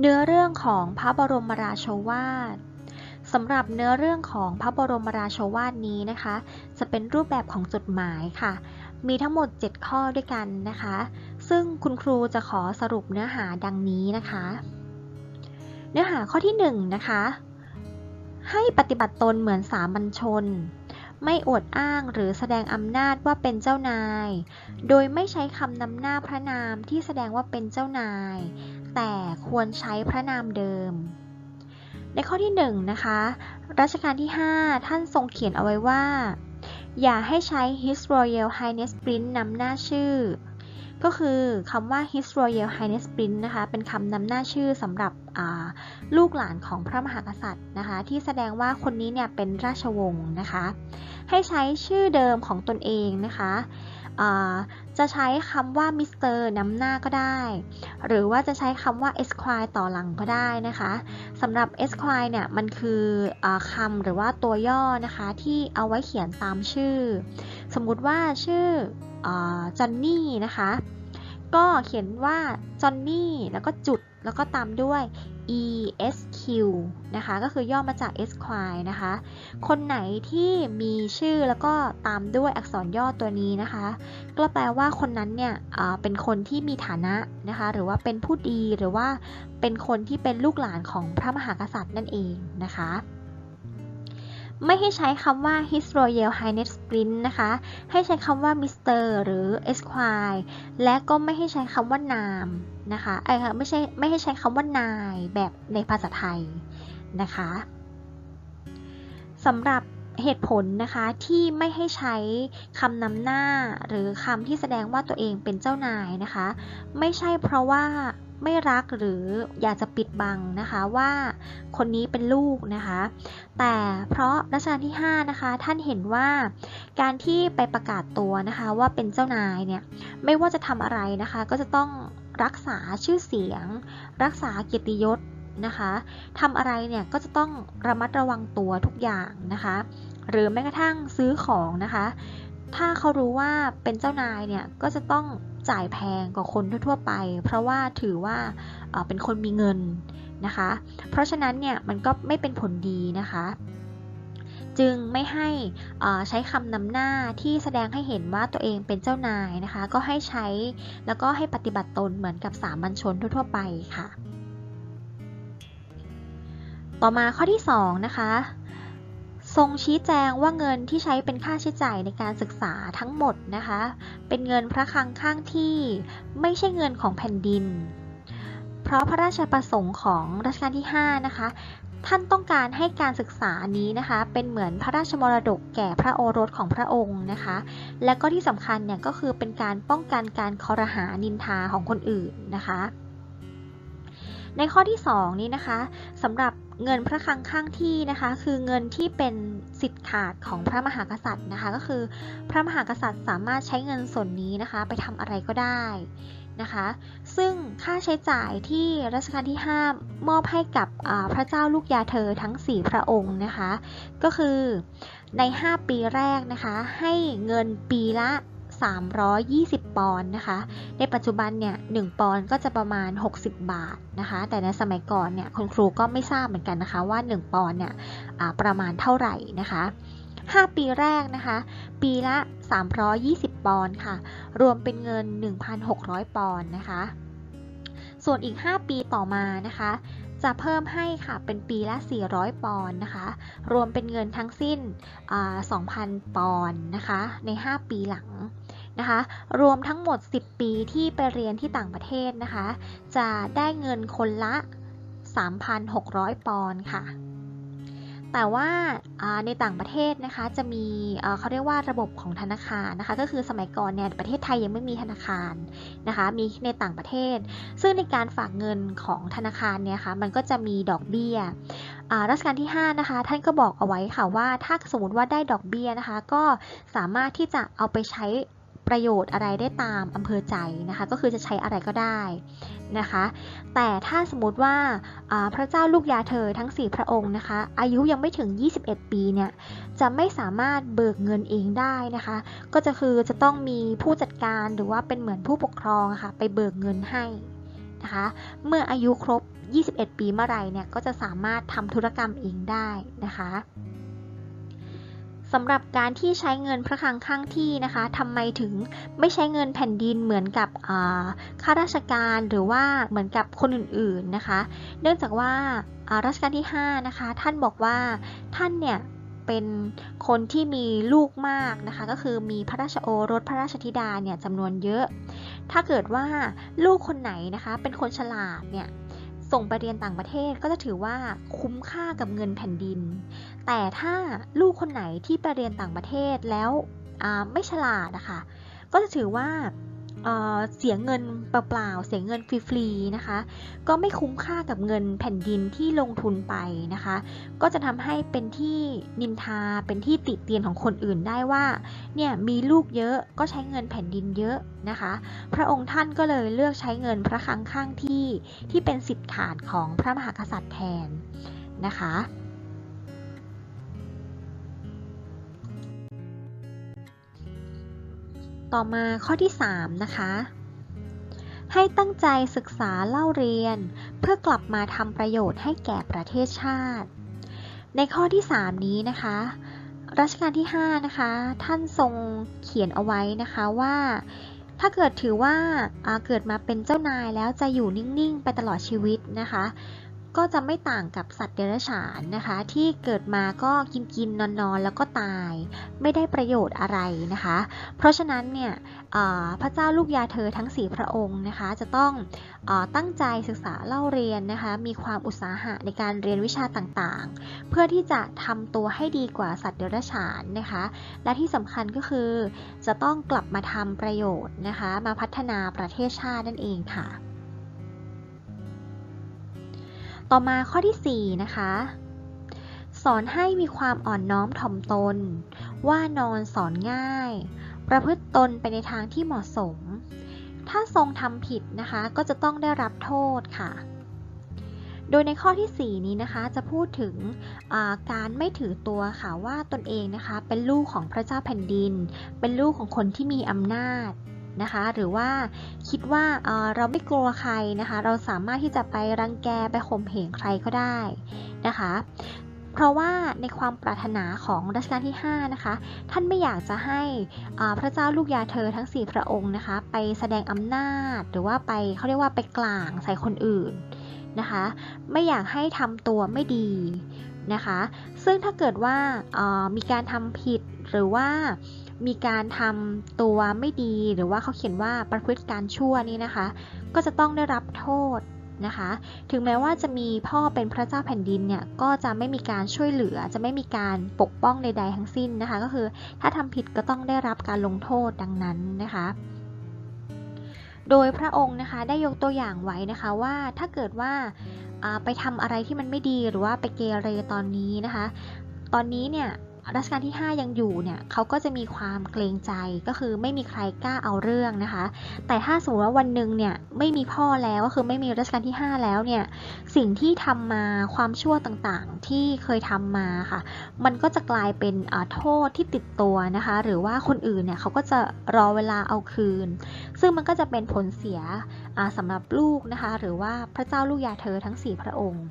เนื้อเรื่องของพระบรมราโชวาทสำหรับเนื้อเรื่องของพระบรมราโชวาทนี้นะคะ จะเป็นรูปแบบของจดหมายค่ะ มีทั้งหมด 7 ข้อด้วยกันนะคะ ซึ่งคุณครูจะขอสรุปเนื้อหาดังนี้นะคะ เนื้อหาข้อที่1นะคะให้ปฏิบัติตนเหมือนสามัญชน ไม่อวดอ้างหรือแสดงอำนาจว่าเป็นเจ้านาย โดยไม่ใช้คำนำหน้าพระนามที่แสดงว่าเป็นเจ้านาย แต่ควรใช้พระนามเดิม ในข้อที่1นะคะรัชกาลที่ 5 ท่านทรงเขียนเอาไว้ว่า อย่าให้ใช้ His Royal Highness Prince นำหน้าชื่อ ก็คือคำว่า His Royal Highness Prince นะคะ เป็นคำนำหน้าชื่อสำหรับลูกหลานของพระมหากษัตริย์นะคะ ที่แสดงว่าคนนี้เนี่ยเป็นราชวงศ์นะคะ ให้ใช้ชื่อเดิมของตนเองนะคะ จะใช้คำว่ามิสเตอร์นำหน้าก็ได้ หรือว่าจะใช้คำว่า esquire ต่อหลังก็ได้นะคะสำหรับ esquire เนี่ยมันคืออคำหรือว่าตัวย่อนะคะ ที่เอาไว้เขียนตามชื่อ สมมุติว่าชื่อจอนนี่นะคะ ก็เขียนว่าจอนนี่แล้วก็จุดแล้วก็ตามด้วย ESQ นะคะ ก็คือย่อมาจาก Esquire นะคะ คนไหนที่มีชื่อแล้วก็ตามด้วยอักษรย่อตัวนี้นะคะ ก็แปลว่าคนนั้นเนี่ยเป็นคนที่มีฐานะนะคะ หรือว่าเป็นผู้ดีหรือว่าเป็นคนที่เป็นลูกหลานของพระมหากษัตริย์นั่นเองนะคะ ไม่ให้ใช้คำว่า His Royal Highness Prince นะคะ ให้ใช้คำว่า Mr. หรือ Esquire และก็ไม่ให้ใช้คำว่านามนะคะเออไม่ใช่ไม่ให้ใช้คำว่านายแบบในภาษาไทยนะคะสำหรับเหตุผลนะคะที่ไม่ให้ใช้คำนำหน้า หรือคำที่แสดงว่าตัวเองเป็นเจ้านายนะคะ ไม่ใช่เพราะว่า ไม่รักหรืออยากจะปิดบังนะคะว่าคนนี้เป็นลูกนะคะ แต่เพราะรัชกาลที่ 5 นะคะ ท่านเห็นว่าการที่ไปประกาศตัวนะคะว่าเป็นเจ้านายเนี่ยไม่ว่าจะทำอะไรนะคะ ก็จะต้องรักษาชื่อเสียง รักษาเกียรติยศนะคะทำอะไรเนี่ยก็จะต้องระมัดระวังตัวทุกอย่างนะคะ หรือแม้กระทั่งซื้อของนะคะ ถ้าเขารู้ว่าเป็นเจ้านายเนี่ยก็จะต้องจ่ายแพงกว่าคนทั่วไป เพราะว่าถือว่าเป็นคนมีเงินนะคะ เพราะฉะนั้นเนี่ยมันก็ไม่เป็นผลดีนะคะ จึงไม่ให้ใช้คำนำหน้าที่แสดงให้เห็นว่าตัวเองเป็นเจ้านายนะคะ ก็ให้ใช้แล้วก็ให้ปฏิบัติตนเหมือนกับสามัญชนทั่วๆไปค่ะ ต่อมาข้อที่2นะคะ ทรงชี้แจงว่าเงินที่ใช้เป็นค่าใช้จ่ายในการศึกษาทั้งหมดนะคะ เป็นเงินพระคลังข้างที่ไม่ใช่เงินของแผ่นดิน เพราะพระราชประสงค์ของรัชกาลที่ 5 นะคะ ท่านต้องการให้การศึกษานี้นะคะ เป็นเหมือนพระราชมรดกแก่พระโอรสของพระองค์นะคะ และก็ที่สำคัญเนี่ยก็คือเป็นการป้องกันการคอรหานินทาของคนอื่นนะคะ ในข้อที่ 2 นี้นะคะสำหรับ เงินพระคลังข้างที่นะคะคือเงินที่เป็นสิทธิ์ขาดของพระมหากษัตริย์นะคะก็คือพระมหากษัตริย์สามารถใช้เงินส่วนนี้นะคะไปทำอะไรก็ได้นะคะ ซึ่งค่าใช้จ่ายที่รัชกาลที่ 5 มอบให้กับพระเจ้าลูกยาเธอทั้ง 4 พระองค์นะคะ ก็คือใน 5 ปีแรกนะคะให้เงินปีละ 320 ปอนด์นะคะ ในปัจจุบันเนี่ย1ปอนด์ก็จะประมาณ 60 บาทนะคะ แต่ในสมัยก่อนเนี่ยคุณครูก็ไม่ทราบเหมือนกันนะคะว่า 1 ปอนด์เนี่ยประมาณเท่าไหร่นะคะ5 ปีแรกนะคะ ปีละ 320 ปอนด์ค่ะ รวมเป็นเงิน 1,600 ปอนด์นะคะ ส่วนอีก 5 ปีต่อมานะคะ จะเพิ่มให้ค่ะ เป็นปีละ 400 ปอนด์นะคะ รวมเป็นเงินทั้งสิ้น 2,000 ปอนด์นะคะ ใน 5 ปีหลัง นะคะ รวมทั้งหมด 10 ปีที่ไปเรียนที่ต่างประเทศนะคะ จะได้เงินคนละ 3,600 ปอนด์ค่ะ แต่ว่าในต่างประเทศนะคะจะมีเขาเรียกว่าระบบของธนาคารนะคะ ก็คือสมัยก่อนเนี่ยประเทศไทยยังไม่มีธนาคารนะคะ มีในต่างประเทศ ซึ่งในการฝากเงินของธนาคารเนี่ยคะ่ะมันก็จะมีดอกเบี้ยรัชกาลที่ 5 นะคะ ท่านก็บอกเอาไว้ค่ะว่าถ้าสมมติว่าได้ดอกเบี้ยนะคะ ก็สามารถที่จะเอาไปใช้ ประโยชน์อะไรได้ตามอำเภอใจนะคะ ก็คือจะใช้อะไรก็ได้นะคะ แต่ถ้าสมมติว่าพระเจ้าลูกยาเธอทั้ง 4 พระองค์นะคะ อายุยังไม่ถึง 21 ปีเนี่ยจะไม่สามารถเบิกเงินเองได้นะคะ ก็จะคือจะต้องมีผู้จัดการหรือว่าเป็นเหมือนผู้ปกครองค่ะไปเบิกเงินให้นะคะ เมื่ออายุครบ 21 ปีเมื่อไหร่เนี่ยก็จะสามารถทำธุรกรรมเองได้นะคะ สำหรับการที่ใช้เงินพระคลังข้างที่นะคะทำไมถึงไม่ใช้เงินแผ่นดินเหมือนกับข้าราชการหรือว่าเหมือนกับคนอื่นๆนะคะ เนื่องจากว่ารัชกาลที่5นะคะท่านบอกว่าท่านเนี่ยเป็นคนที่มีลูกมากนะคะ ก็คือมีพระราชโอรสพระราชธิดาเนี่ยจำนวนเยอะ ถ้าเกิดว่าลูกคนไหนนะคะ เป็นคนฉลาดเนี่ย ส่งไปเรียนต่างประเทศก็จะถือว่าคุ้มค่ากับเงินแผ่นดิน แต่ถ้าลูกคนไหนที่ไปเรียนต่างประเทศแล้วไม่ฉลาดนะคะก็จะถือว่า เสียเงินเปล่าๆ เสียเงินฟรีๆ นะคะ ก็ไม่คุ้มค่ากับเงินแผ่นดินที่ลงทุนไปนะคะ ก็จะทำให้เป็นที่นินทา เป็นที่ติเตียนของคนอื่นได้ว่า เนี่ยมีลูกเยอะก็ใช้เงินแผ่นดินเยอะนะคะ พระองค์ท่านก็เลยเลือกใช้เงินพระคลังข้างที่ที่เป็นสิทธิฐานของพระมหากษัตริย์แทนนะคะ ต่อมาข้อที่ 3 นะคะ ให้ตั้งใจศึกษาเล่าเรียน เพื่อกลับมาทำประโยชน์ให้แก่ประเทศชาติ ในข้อที่ 3 นี้นะคะรัชกาลที่ 5 นะคะ ท่านทรงเขียนเอาไว้นะคะว่า ถ้าเกิดถือว่าเกิดมาเป็นเจ้านายแล้วจะอยู่นิ่ง ๆ ไปตลอดชีวิตนะคะ ก็จะไม่ต่างกับสัตว์เดรัจฉานนะคะ ที่เกิดมาก็กินกินนอนนอนแล้วก็ตาย ไม่ได้ประโยชน์อะไรนะคะ เพราะฉะนั้นเนี่ยพระเจ้าลูกยาเธอทั้ง 4 พระองค์นะคะ จะต้องอตั้งใจศึกษาเล่าเรียนนะคะ มีความอุตสาหะในการเรียนวิชาต่างๆ เพื่อที่จะทำตัวให้ดีกว่าสัตว์เดรัจฉานนะคะ และที่สำคัญก็คือจะต้องกลับมาทำประโยชน์นะคะ มาพัฒนาประเทศชาตินั่นเองค่ะ ต่อมาข้อที่ 4 นะคะ สอนให้มีความอ่อนน้อมถ่อมตน ว่านอนสอนง่าย ประพฤติตนไปในทางที่เหมาะสม ถ้าทรงทำผิดนะคะ ก็จะต้องได้รับโทษค่ะ โดยในข้อที่ 4 นี้นะคะจะพูดถึงการไม่ถือตัวค่ะว่าตนเองนะคะ เป็นลูกของพระเจ้าแผ่นดิน เป็นลูกของคนที่มีอำนาจ นะคะ หรือว่าคิดว่าเเราไม่กลัวใครนะคะ เราสามารถที่จะไปรังแกไปข่มเหงใครก็ได้นะคะ เพราะว่าในความปรารถนาของรัชกาลที่ 5 นะคะ ท่านไม่อยากจะให้พระเจ้าลูกยาเธอทั้ง 4 พระองค์นะคะ ไปแสดงอำนาจ หรือว่าไปเขาเรียกว่าไปกลางใส่คนอื่นนะคะ ไม่อยากให้ทำตัวไม่ดีนะคะ ซึ่งถ้าเกิดว่ามีการทำผิดหรือว่า มีการทำตัวไม่ดีหรือว่าเขาเขียนว่าประพฤติการชั่วนี่นะคะ ก็จะต้องได้รับโทษนะคะ ถึงแม้ว่าจะมีพ่อเป็นพระเจ้าแผ่นดินเนี่ย ก็จะไม่มีการช่วยเหลือ จะไม่มีการปกป้องใดๆทั้งสิ้นนะคะ ก็คือถ้าทำผิดก็ต้องได้รับการลงโทษดังนั้นนะคะโดยพระองค์นะคะได้ยกตัวอย่างไว้นะคะว่าถ้าเกิดว่าไปทำอะไรที่มันไม่ดีหรือว่าไปเกเรตอนนี้นะคะ ตอนนี้เนี่ย รัชกาลที่ 5 ยังอยู่เนี่ยเขาก็จะมีความเกรงใจก็คือไม่มีใครกล้าเอาเรื่องนะคะ แต่ถ้าสมมติว่าวันหนึ่งเนี่ยไม่มีพ่อแล้วก็คือไม่มีรัชกาลที่ 5 แล้วเนี่ยสิ่งที่ทำมาความชั่วต่างๆ ที่เคยทำมาค่ะ มันก็จะกลายเป็นโทษที่ติดตัวนะคะ หรือว่าคนอื่นเนี่ยเขาก็จะรอเวลาเอาคืน ซึ่งมันก็จะเป็นผลเสียสำหรับลูกนะคะ หรือว่าพระเจ้าลูกยาเธอทั้ง 4 พระองค์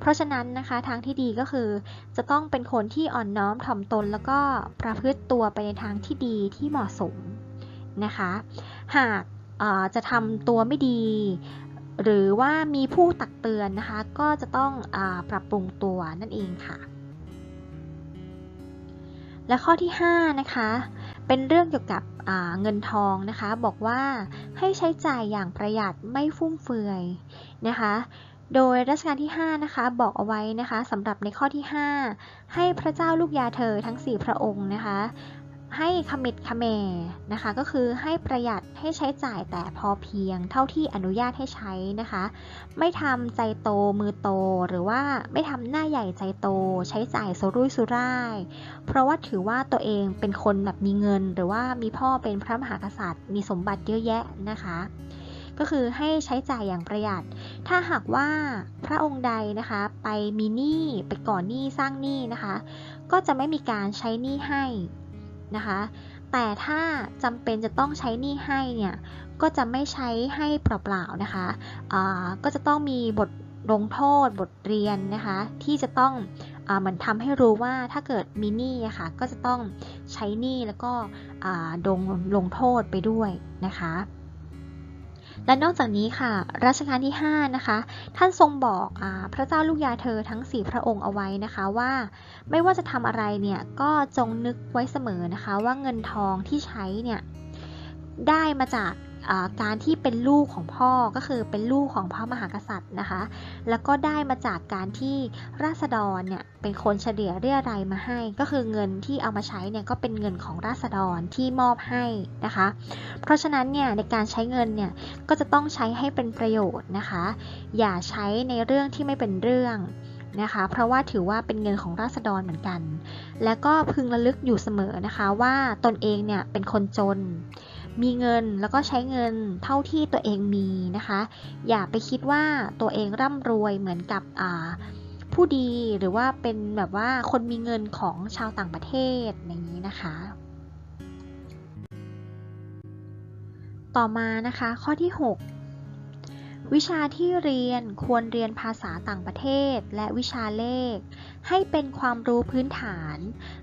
เพราะฉะนั้นนะคะทางที่ดีก็คือจะต้องเป็นคนที่อ่อนน้อมถ่อมตนแล้วก็ประพฤติตัวไปในทางที่ดีที่เหมาะสมนะคะ หากจะทำตัวไม่ดี หรือว่ามีผู้ตักเตือนนะคะ ก็จะต้องอปรับปรุงตัวนั่นเองค่ะ และข้อที่ 5 นะคะ เป็นเรื่องเกี่ยวกับเงินทองนะคะ บอกว่าให้ใช้จ่ายอย่างประหยัดไม่ฟุ่มเฟือยนะคะ โดยรัชกาลที่ 5 นะคะ บอกเอาไว้นะคะสำหรับในข้อที่ 5 ให้พระเจ้าลูกยาเธอทั้ง 4 พระองค์นะคะ ให้ขมิดขแมนะคะ ก็คือให้ประหยัดให้ใช้จ่ายแต่พอเพียง เท่าที่อนุญาตให้ใช้นะคะ ไม่ทำใจโตมือโต หรือว่าไม่ทำหน้าใหญ่ใจโต ใช้จ่ายสุรุ่ยสุร่าย เพราะว่าถือว่าตัวเองเป็นคนแบบมีเงิน หรือว่ามีพ่อเป็นพระมหากษัตริย์ มีสมบัติเยอะแยะนะคะ ก็คือให้ใช้จ่ายอย่างประหยัด ถ้าหากว่าพระองค์ใดนะคะไปมีหนี้ไปก่อนหนี้สร้างหนี้นะคะ ก็จะไม่มีการใช้หนี้ให้นะคะ แต่ถ้าจำเป็นจะต้องใช้หนี้ให้เนี่ยก็จะไม่ใช้ให้เปล่าๆนะคะก็จะต้องมีบทลงโทษบทเรียนนะคะ ที่จะต้องเหมือนทำให้รู้ว่าถ้าเกิดมีหนี้อะคะ่ะก็จะต้องใช้หนี้แล้วก็ดงลงโทษไปด้วยนะคะ และนอกจากนี้ค่ะ รัชกาลที่ 5 นะคะ ท่านทรงบอกอพระเจ้าลูกยาเธอทั้ง 4 พระองค์เอาไว้นะคะว่า ไม่ว่าจะทำอะไรเนี่ยก็จงนึกไว้เสมอนะคะ ว่าเงินทองที่ใช้เนี่ยได้มาจาก การที่เป็นลูกของพ่อก็คือเป็นลูกของพระมหากษัตริย์นะคะ แล้วก็ได้มาจากการที่ราษฎรเนี่ยเป็นคนเฉลี่ยเรียรายมาให้ ก็คือเงินที่เอามาใช้เนี่ยก็เป็นเงินของราษฎรที่มอบให้นะคะ เพราะฉะนั้นเนี่ยในการใช้เงินเนี่ยก็จะต้องใช้ให้เป็นประโยชน์นะคะ อย่าใช้ในเรื่องที่ไม่เป็นเรื่องนะคะ เพราะว่าถือว่าเป็นเงินของราษฎรเหมือนกัน แล้วก็พึงระลึกอยู่เสมอนะคะว่าตนเองเนี่ยเป็นคนจน มีเงินแล้วก็ใช้เงินเท่าที่ตัวเองมีนะคะ อย่าไปคิดว่าตัวเองร่ำรวยเหมือนกับผู้ดีหรือว่าเป็นแบบว่าคนมีเงินของชาวต่างประเทศอย่างนี้นะคะ ต่อมานะคะข้อที่ 6 วิชาที่เรียนควรเรียนภาษาต่างประเทศ และวิชาเลข ให้เป็นความรู้พื้นฐาน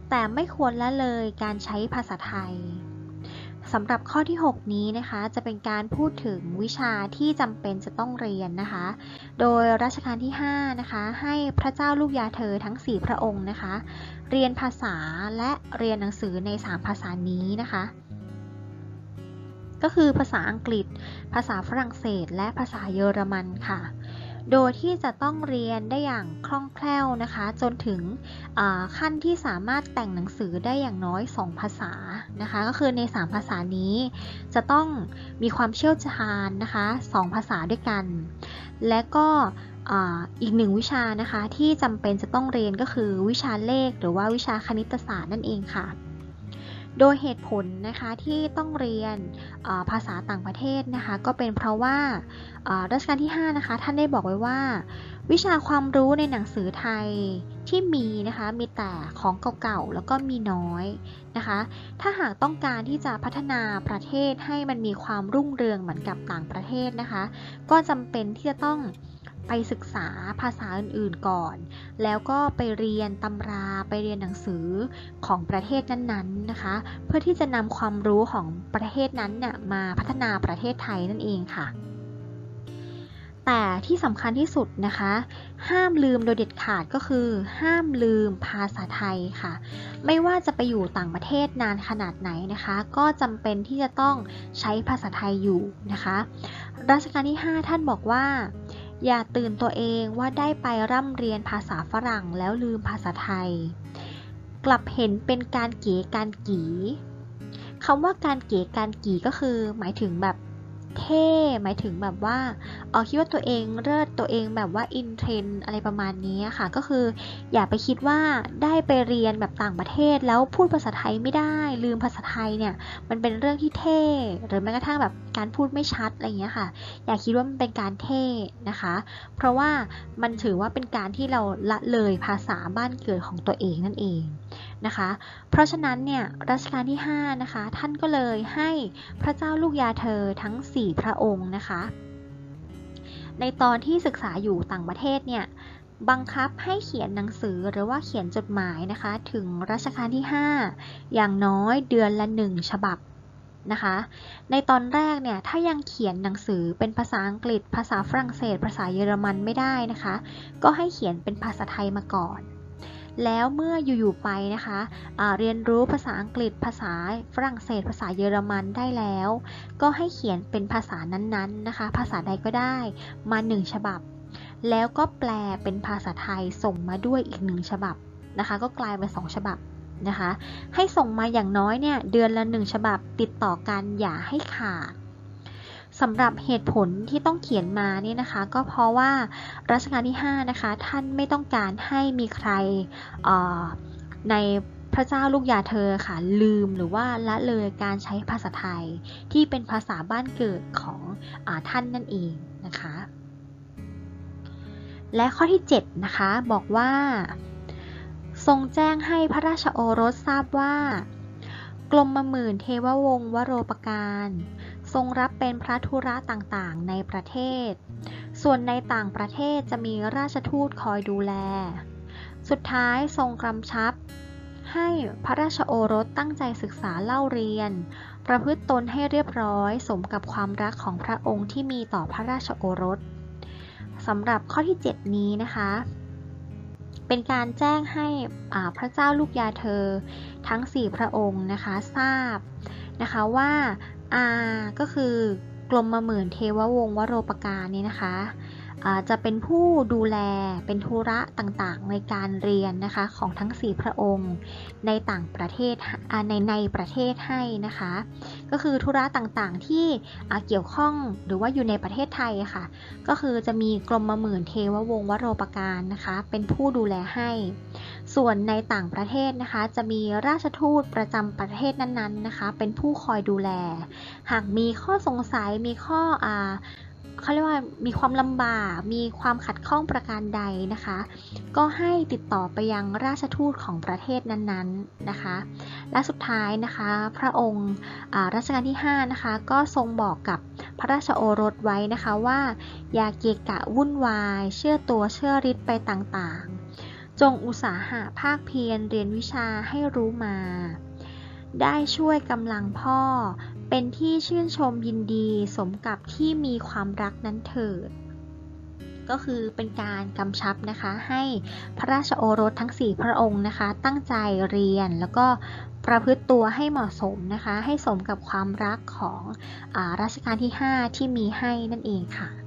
แต่ไม่ควรละเลยการใช้ภาษาไทย สำหรับข้อที่ 6 นี้นะคะจะเป็นการพูดถึงวิชาที่จำเป็นจะต้องเรียนนะคะ โดยรัชกาลที่5นะคะให้พระเจ้าลูกยาเธอทั้ง 4 พระองค์นะคะ เรียนภาษาและเรียนหนังสือใน 3 ภาษานี้นะคะ ก็คือภาษาอังกฤษ ภาษาฝรั่งเศส และภาษาเยอรมันค่ะ โดยที่จะต้องเรียนได้อย่างคล่องแคล่วนะคะ จนถึงขั้นที่สามารถแต่งหนังสือได้อย่างน้อย 2 ภาษานะคะ ก็คือใน 3 ภาษานี้จะต้องมีความเชี่ยวชาญนะคะ 2 ภาษาด้วยกัน และก็อีกหนึ่งวิชานะคะที่จำเป็นจะต้องเรียนก็คือวิชาเลขหรือว่าวิชาคณิตศาสตร์นั่นเองค่ะ โดยเหตุผลนะคะที่ต้องเรียนภาษาต่างประเทศนะคะ ก็เป็นเพราะว่ารัชกาลที่ 5 นะคะ ท่านได้บอกไว้ว่า วิชาความรู้ในหนังสือไทยที่มีนะคะมีแต่ของเก่าๆแล้วก็มีน้อยนะคะ ถ้าหากต้องการที่จะพัฒนาประเทศให้มันมีความรุ่งเรืองเหมือนกับต่างประเทศนะคะ ก็จำเป็นที่จะต้อง ไปศึกษาภาษาอื่นๆก่อน แล้วก็ไปเรียนตำราไปเรียนหนังสือของประเทศนั้นๆนะคะ เพื่อที่จะนำความรู้ของประเทศนั้นเนี่ยมาพัฒนาประเทศไทยนั่นเองค่ะ แต่ที่สำคัญที่สุดนะคะ ห้ามลืมโดยเด็ดขาดก็คือ ห้ามลืมภาษาไทยค่ะ ไม่ว่าจะไปอยู่ต่างประเทศนานขนาดไหนนะคะ ก็จำเป็นที่จะต้องใช้ภาษาไทยอยู่นะคะ รัชกาลที่ 5 ท่านบอกว่า อย่าตื่นตัวเองว่าได้ไปร่ำเรียนภาษาฝรั่งแล้วลืมภาษาไทย กลับเห็นเป็นการเก๋การกีคำว่าการเก๋การกีก็คือ หมายถึงแบบ เท่หมายถึงแบบว่าเออคิดว่าตัวเองเลิศตัวเองแบบว่าอินเทรนอะไรประมาณนี้ค่ะ ก็คือ อย่าไปคิดว่าได้ไปเรียนแบบต่างประเทศ แล้วพูดภาษาไทยไม่ได้ ลืมภาษาไทยเนี่ย มันเป็นเรื่องที่เท่ หรือแม้กระทั่งแบบการพูดไม่ชัดอะไรอย่างเงี้ยค่ะ อย่าคิดว่ามันเป็นการเท่นะคะ เพราะว่ามันถือว่าเป็นการที่เราละเลยภาษาบ้านเกิดของตัวเองนั่นเองนะคะ เพราะฉะนั้นเนี่ยรัชกาลที่5นะคะท่านก็เลยให้พระเจ้าลูกยาเธอทั้ง4พระองค์นะคะ ในตอนที่ศึกษาอยู่ต่างประเทศเนี่ยบังคับให้เขียนหนังสือหรือว่าเขียนจดหมายนะคะ ถึงรัชกาลที่ 5 อย่างน้อยเดือนละหนึ่งฉบับนะคะ ในตอนแรกเนี่ยถ้ายังเขียนหนังสือเป็นภาษาอังกฤษ ภาษาฝรั่งเศส ภาษาเยอรมันไม่ได้นะคะ ก็ให้เขียนเป็นภาษาไทยมาก่อน แล้วเมื่ออยู่ๆไปนะคะะเรียนรู้ภาษาอังกฤษภาษาฝรั่งเศส ภาษาเยอรมันได้แล้ว ก็ให้เขียนเป็นภาษานั้นๆนะคะ ภาษาใดก็ได้มา1ฉบับ แล้วก็แปลเป็นภาษาไทยส่งมาด้วยอีกหนึ่งฉบับนะคะ ก็กลายเป็น2ฉบับนะคะ ให้ส่งมาอย่างน้อยเนี่ยเดือนละ1ฉบับติดต่อกันอย่าให้ขาด สำหรับเหตุผลที่ต้องเขียนมานี่นะคะ ก็เพราะว่ารัชกาลที่5นะคะท่านไม่ต้องการให้มีใครในพระเจ้าลูกยาเธอค่ะลืมหรือว่าละเลยการใช้ภาษาไทยที่เป็นภาษาบ้านเกิดของอท่านนั่นเองนะคะ และข้อที่ 7 นะคะ บอกว่า ทรงแจ้งให้พระราชโอรสทราบว่า กรมหมื่นเทววงศ์วโรปการ ทรงรับเป็นพระธุระต่างๆ ในประเทศ ส่วนในต่างประเทศจะมีราชทูตคอยดูแล สุดท้ายทรงกำชับ ให้พระราชโอรสตั้งใจศึกษาเล่าเรียน ประพฤติตนให้เรียบร้อย สมกับความรักของพระองค์ที่มีต่อพระราชโอรสสำหรับข้อที่ 7 นี้นะคะ เป็นการแจ้งให้พระเจ้าลูกยาเธอทั้ง 4 พระองค์นะคะทราบนะคะว่า อาก็คือกรมมหมื่นเทววงศ์วโรปการนี้นะคะจะเป็นผู้ดูแลเป็นธุระต่างๆ ในการเรียนนะคะของทั้ง 4 พระองค์ในต่างประเทศในในประเทศให้นะคะ ก็คือธุระต่างๆที่เกี่ยวข้องหรือว่าอยู่ในประเทศไทยค่ะ ก็คือจะมีกรมมหมื่นเทววงศ์วโรปการนะคะ เป็นผู้ดูแลให้ ส่วนในต่างประเทศนะคะ จะมีราชทูตประจำประเทศนั้นๆนะคะ เป็นผู้คอยดูแล หากมีข้อสงสัยมีข้ออเขาเรียกว่ามีความลำบาก มีความขัดข้องประการใดนะคะ ก็ให้ติดต่อไปยังราชทูตของประเทศนั้นๆนะคะ และสุดท้ายนะคะ พระองค์รัชกาลที่5นะคะ ก็ทรงบอกกับพระราชโอรสไว้นะคะว่า อย่าเกะกะวุ่นวาย เชื่อตัวเชื่อริดไปต่างๆ จงอุตสาหะภาคเพียรเรียนวิชาให้รู้มา ได้ช่วยกำลังพ่อ เป็นที่ชื่นชมยินดีสมกับที่มีความรักนั้นเถิด ก็คือเป็นการกำชับนะคะให้พระราชโอรสทั้ง 4 พระองค์นะคะ ตั้งใจเรียนแล้วก็ประพฤติตัวให้เหมาะสมนะคะ ให้สมกับความรักของอรัชกาลที่ 5 ที่มีให้นั่นเองค่ะ